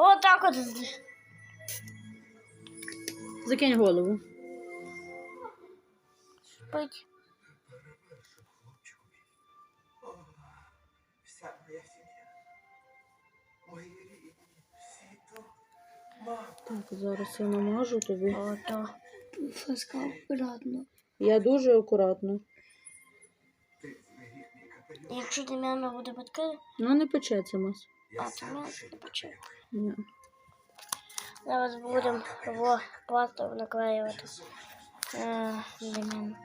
Отак от. Закинь голову. Спить. Вся моя сім'я. Мої рідні. Всі тут. Так, зараз я намажу тобі. Ото. Фаска акуратно. Я дуже акуратно. Ти. Якщо Дем'яна буде батьки, Ну, не печеться мас. Ні. Зараз будемо в пластир наклеювати. Е, Дем'ян.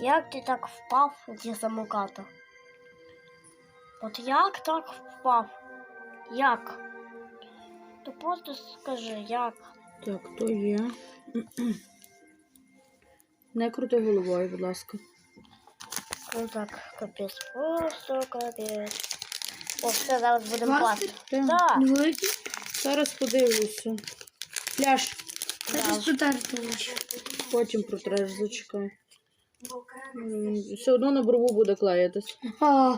Як ти так впав зі самоката? От як так впав? Як? То просто скажи, як? Так, то є. Не крути головою, будь ласка. Ну так, капець, просто капець. О, все, зараз будемо пластир. Так. Невеликий? Зараз подивлюся. Пляж. Зараз потерти очі. Потім протреш, зачекай. М, Все одно на брову буде клеїтись. А,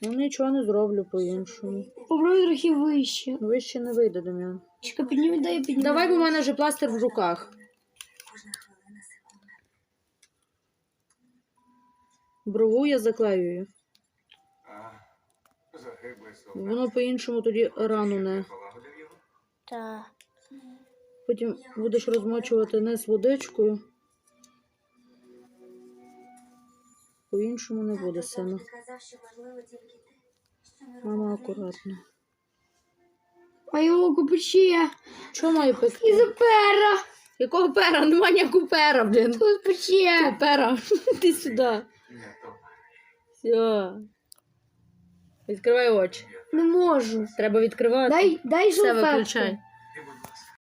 Ну нічого не зроблю по-іншому. попробуй трохи вище. Вище не вийде, Дем'ян. Чекай, підніми, дай я підніму. Давай, бо в мене вже пластир в руках. Брову я заклеюю. А. Воно по-іншому тоді рану не. Так. Потім будеш розмочувати не з водичкою. По-іншому не буде сина. Мама акуратно. Моє око пече. Що має пекти? І за пера. Якого пера? Нема ніякого пера, блін. Тут пече. Пера. Ти сюди. Все. Відкривай очі. Не можу. Треба відкривати. Дай, дай Все, виключай.